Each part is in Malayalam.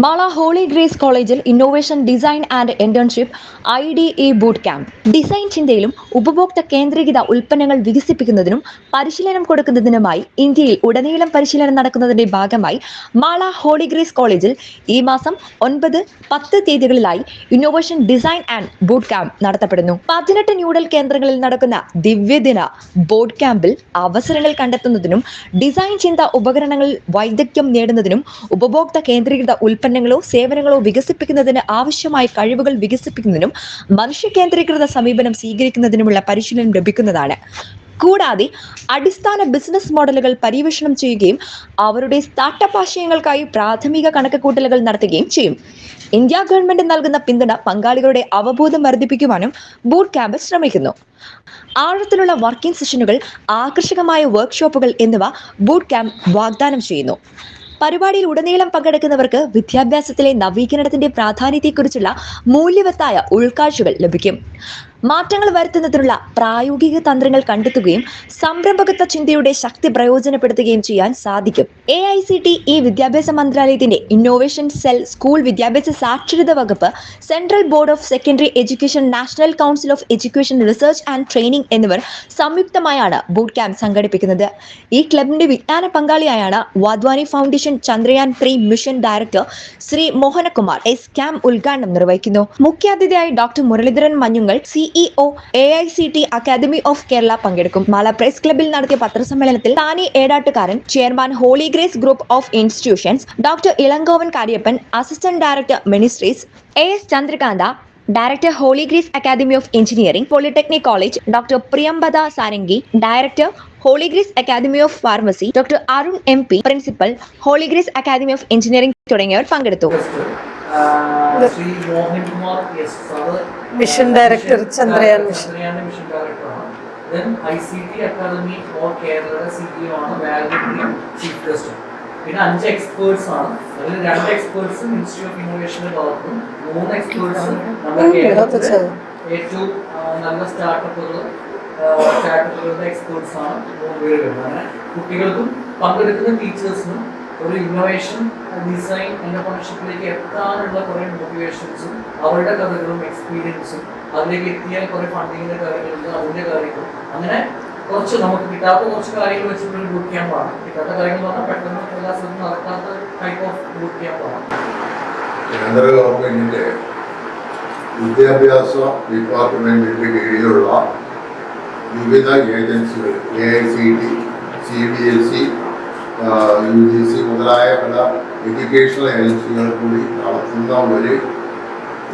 മാള ഹോളി ഗ്രേസ് കോളേജിൽ innovation design and internship I D E boot camp design ചിന്തയിലും ഉപഭോക്തൃ കേന്ദ്രീകൃത ഉൽപ്പന്നങ്ങൾ വികസിപ്പിക്കുന്നതിനും പരിശീലനം കൊടുക്കുന്നതിനുമായി ഇന്ത്യയിൽ ഉടനീളം പരിശീലനം നടക്കുന്നതിന്റെ ഭാഗമായി മാള ഹോളി ഗ്രേസ് കോളേജിൽ ഈ മാസം ഒൻപത് പത്ത് തീയതികളിലായി innovation design and boot camp നടത്തപ്പെടുന്നു. പതിനെട്ട് ന്യൂഡൽ കേന്ദ്രങ്ങളിൽ നടക്കുന്ന ദിവ്യദിന ബോട്ട് ക്യാമ്പിൽ അവസരങ്ങൾ കണ്ടെത്തുന്നതിനും ഡിസൈൻ ചിന്ത ഉപകരണങ്ങളിൽ വൈദഗ്ധ്യം നേടുന്നതിനും ഉപഭോക്തൃ കേന്ദ്രീകൃത ഉൽപ്പന്നങ്ങളോ സേവനങ്ങളോ വികസിപ്പിക്കുന്നതിന് ആവശ്യമായ കഴിവുകൾ വികസിപ്പിക്കുന്നതിനും മനുഷ്യ കേന്ദ്രീകൃത സമീപനം സ്വീകരിക്കുന്നതിനുമുള്ള പരിശീലനം ലഭിക്കുന്നതാണ്. കൂടാതെ അടിസ്ഥാന ബിസിനസ് മോഡലുകൾ പര്യവേഷണം ചെയ്യുകയും അവരുടെ സ്റ്റാർട്ടപ്പ് ആശയങ്ങൾക്കായി പ്രാഥമിക കണക്കുകൂട്ടലുകൾ നടത്തുകയും ചെയ്യും. ഇന്ത്യ ഗവൺമെന്റ് നൽകുന്ന പിന്തുണ പങ്കാളികളുടെ അവബോധം വർദ്ധിപ്പിക്കുവാനും ബൂട്ട് ക്യാമ്പ് ശ്രമിക്കുന്നു. ആഴത്തിലുള്ള വർക്കിംഗ് സെഷനുകൾ ആകർഷകമായ വർക്ക്ഷോപ്പുകൾ എന്നിവ ബൂട്ട് ക്യാമ്പ് വാഗ്ദാനം ചെയ്യുന്നു. പരിപാടിയിൽ ഉടനീളം പങ്കെടുക്കുന്നവർക്ക് വിദ്യാഭ്യാസത്തിലെ നവീകരണത്തിന്റെ പ്രാധാന്യത്തെക്കുറിച്ചുള്ള മൂല്യവത്തായ ഉൾക്കാഴ്ചകൾ ലഭിക്കും. മാറ്റങ്ങൾ വരുത്തുന്നതിനുള്ള പ്രായോഗിക തന്ത്രങ്ങൾ കണ്ടെത്തുകയും സംരംഭകത്വ ചിന്തയുടെ ശക്തി പ്രയോജനപ്പെടുത്തുകയും ചെയ്യാൻ സാധിക്കും. A I C T E വിദ്യാഭ്യാസ മന്ത്രാലയത്തിന്റെ ഇന്നോവേഷൻ സെൽ സ്കൂൾ വിദ്യാഭ്യാസ സാക്ഷരത വകുപ്പ് central board of secondary education national council of education research and training എന്നിവർ സംയുക്തമായാണ് ബൂട്ട് ക്യാമ്പ് സംഘടിപ്പിക്കുന്നത്. ഈ ക്ലബിന്റെ വിജ്ഞാന പങ്കാളിയായാണ് Wadhwani foundation Chandrayaan three mission director Shri Mohanakumar. S camp ഉദ്ഘാടനം നിർവഹിക്കുന്നു. മുഖ്യാതിഥിയായി doctor Muraleedharan മഞ്ഞുങ്ങൾ CEO A I C T academy of Kerala പങ്കെടുക്കും. മാല പ്രസ് ക്ലബിൽ നടത്തിയ പത്രസമ്മേളനത്തിൽ താനി ഏടാട്ടുകാരൻ chairman Holy Grace group of institutions doctor Elangovan Karyappan assistant director ministries A S Chandrakanta director Holy Grace academy of engineering polytechnic college doctor Priyambada Sarangi director Holy Grace academy of pharmacy doctor Arun M P principal Holy Grace academy of engineering തുടങ്ങിയവർ പങ്കെടുത്തു. Sir mission director Chandrayaan mission academy for കേരളയുടെ സിഇഒ ആണ്. വാലിഡിറ്റി ചീഫ് ഗസ്റ്റ് പിന്നെ അഞ്ച് എക്സ്പേർട്സ് ആണ്. അതിൽ രണ്ട് എക്സ്പേർട്സും ഇൻസ്റ്റിറ്റ്യൂട്ട് ഓഫ് ഇന്നോവേഷന്റെ ഭാഗത്തും മൂന്ന് എക്സ്പേർട്സും നമ്മുടെ കേരളത്തിലെ. ഏറ്റവും നല്ല സ്റ്റാർട്ടപ്പുകൾ സ്റ്റാർട്ടപ്പുകളുടെ എക്സ്പേർട്സ് ആണ്. മൂന്ന് പേര് അങ്ങനെ കുട്ടികൾക്കും പങ്കെടുക്കുന്ന ടീച്ചേഴ്സിനും ഒരു ഇന്നോവേഷൻ ഡിസൈൻ എന്റർപ്രണർഷിപ്പിലേക്ക് എത്താനുള്ള കുറെ മോട്ടിവേഷൻസും അവരുടെ കഥകളും എക്സ്പീരിയൻസും അതിലേക്ക് എത്തിയാൽ കുറെ ഫണ്ടിങ്ങിന്റെ കാര്യങ്ങളുണ്ട് അതിന്റെ കാര്യങ്ങളും. അങ്ങനെ കുറച്ച് നമുക്ക് കിട്ടാത്ത കുറച്ച് കാര്യങ്ങൾ വെച്ചിട്ട് ബുക്ക് ചെയ്യാൻ ക്യാമ്പാണ് കിട്ടാത്ത കാര്യങ്ങൾ പറഞ്ഞാൽ പെട്ടെന്ന് എല്ലാ സ്ഥലത്തും നടക്കാത്ത ടൈപ്പ് ഓഫ് ബുക്ക് കേന്ദ്ര ഗവൺമെന്റിന്റെ വിദ്യാഭ്യാസ ഡിപ്പാർട്ട്മെന്റിന്റെ കീഴിലുള്ള വിവിധ ഏജൻസികൾ A I C T C B S E U G C മുതലായ പല എഡ്യൂക്കേഷണൽ ഏജൻസികൾ കൂടി നടത്തുന്ന ഒരു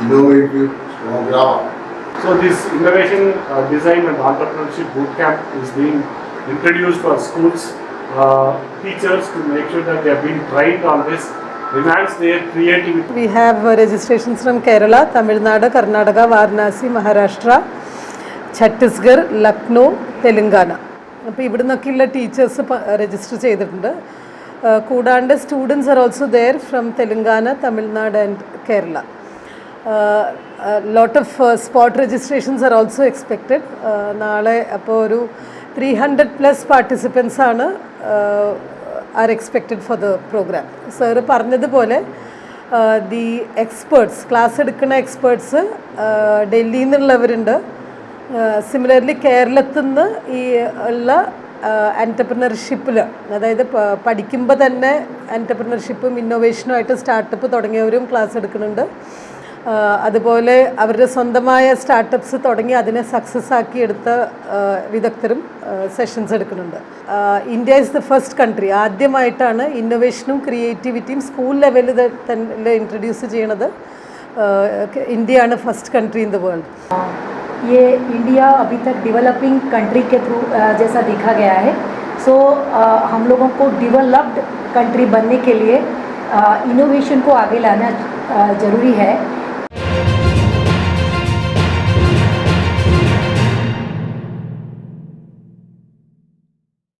ഇന്നോവേറ്റീവ് പ്രോഗ്രാമാണ് So this innovation uh, design and entrepreneurship bootcamp is being introduced for schools, uh, teachers to make sure that they are being trained on this, enhance their creativity. We have registrations from Kerala Tamil Nadu Karnataka Varanasi Maharashtra Chhattisgarh Lucknow Telangana അപ്പോൾ ഇവിടെ നിന്നൊക്കെയുള്ള ടീച്ചേഴ്സ് രജിസ്റ്റർ ചെയ്തിട്ടുണ്ട്. കൂടാണ്ട് students are also there from Telangana Tamil Nadu and Kerala. Lot of spot registrations are also expected നാളെ അപ്പോൾ ഒരു ത്രീ ഹൺഡ്രഡ് പ്ലസ് പാർട്ടിസിപ്പൻസ് ആണ് are expected for the programme sir പറഞ്ഞതുപോലെ ദി എക്സ്പേർട്സ് ക്ലാസ് എടുക്കുന്ന എക്സ്പേർട്സ് ഡൽഹിയിൽ നിന്നുള്ളവരുണ്ട്. സിമിലർലി കേരളത്തിൽ നിന്ന് ഈ ഉള്ള എന്റർപ്രണർഷിപ്പിൽ അതായത് പഠിക്കുമ്പോൾ തന്നെ എന്റർപ്രണർഷിപ്പും ഇന്നോവേഷനുമായിട്ട് സ്റ്റാർട്ടപ്പ് തുടങ്ങിയവരും ക്ലാസ് എടുക്കുന്നുണ്ട്. അതുപോലെ അവരുടെ സ്വന്തമായ സ്റ്റാർട്ടപ്സ് തുടങ്ങി അതിനെ സക്സസ് ആക്കി എടുത്ത വിദഗ്ധരും സെഷൻസ് എടുക്കുന്നുണ്ട്. India is the first country ആദ്യമായിട്ടാണ് ഇന്നോവേഷനും ക്രിയേറ്റിവിറ്റിയും സ്കൂൾ ലെവലിൽ തന്നെ ഇൻട്രൊഡ്യൂസ് ചെയ്യണത് ഇന്ത്യയാണ് first country in the world ये इंडिया अभी तक डेवलपिंग कंट्री के थ्रू जैसा देखा गया है। सो so, हम लोगों को डेवलप्ड कंट्री बनने के लिए इनोवेशन को आगे लाना ज़रूरी है।